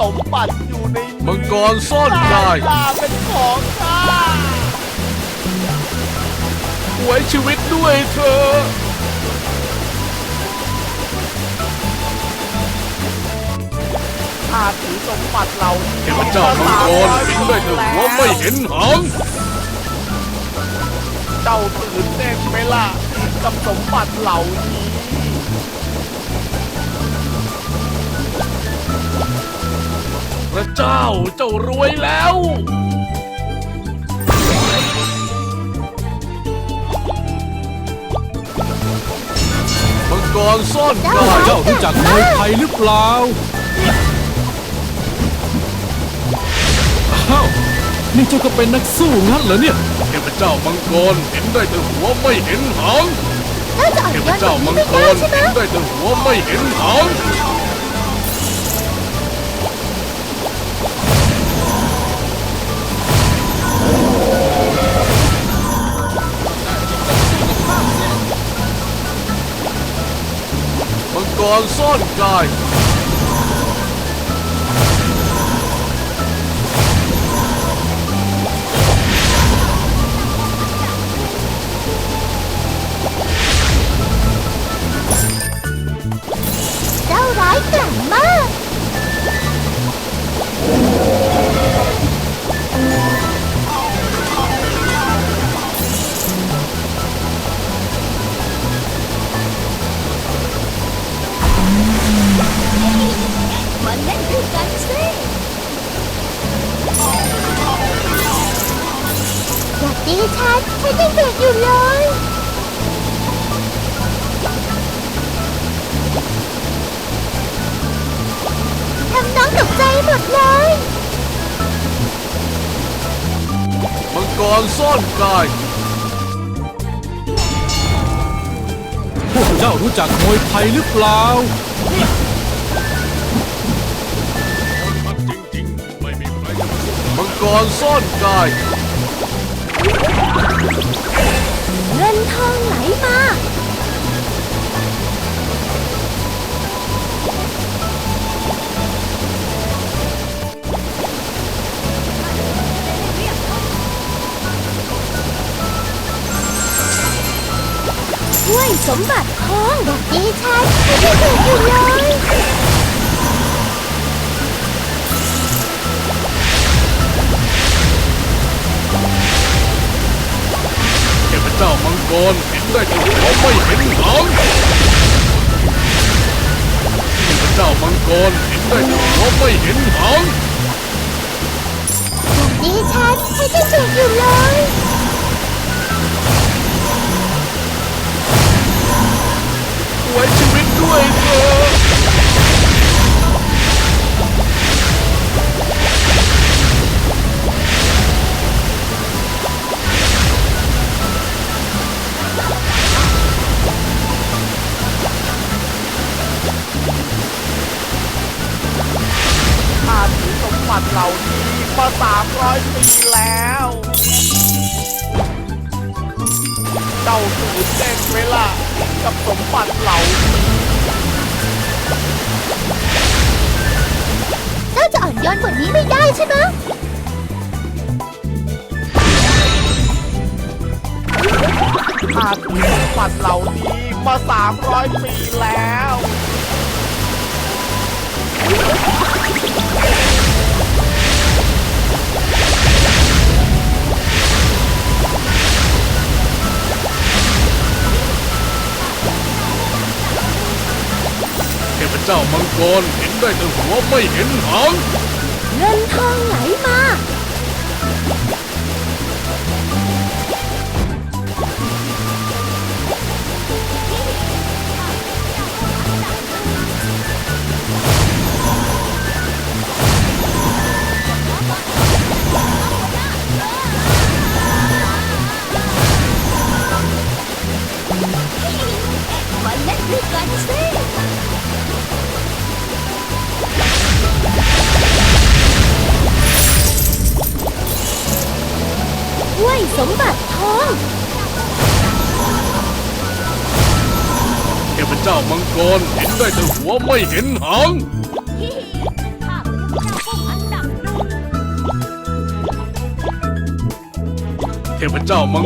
สมบัติอยู่ในมังกรซ่อนกายลาเป็นของข้าไว้ชีวิตด้วยเธอ ข้าถือสมบัติเหล่านี้เทพเจ้ามังกรเห็นได้แต่หัวไม่เห็นหางเจ้าตื่นเต้นไหมล่ะกับสมบัติเหล่านี้ พระเจ้าเจ้ารวยแล้ว มังกรซ่อนกายเจ้ารู้จักมวยไทยหรือเปล่าอ้าวนี่เจ้าก็เป็นนักสู้งั้นเหรอเนี่ย เทพเจ้ามังกรเห็นได้แต่หัวไม่เห็นหาง น่าจะอ่อนเทพโยนกเจ้าว่ามันี้งไม่กได้รใช่ไหม เห็นได้แต่หัวไม่เห็นหาง มังกรซ่อนกาย อยากดีฉันฉันยังเด็กอยู่เลย ทำน้องตกใจหมดเลย มังกรซ่อนกาย พวกเจ้ารู้จักมวยไทยหรือเปล่า รซ่อนกาย เงินทองไหลมา ช่วยสมบัติทองแบบนี้ฉันไม่ถูกอยู่เลย เจ้ามังกรเห็นได้แต่หัวไม่เห็นหางเทพเจ้ามังกรเห็นได้แต่หัวไม่เห็นหางดีฉันไม่ได้ถูกอยู่เลย บัติเหล่านี้มาสามร้อยปีแล้ว เจ้าตื่นเต้นไหมล่ะกับสมบัติเหล่านี้เจ้าจะอ่อนโยนกว่านี้ไม่ได้ใช่ไหมข้าถือสมบัติเหล่านี้มาสามร้อยปีแล้ว จ้ามังกรเห็นได้แต่หัวไม่เห็นหางเงินทองไหลมามาเล่นด้วยกันสิ ถ้วยสมบัติทอง เทพเจ้ามังกรเห็นได้แต่หัวไม่เห็นหาง เทพเจ้ามัง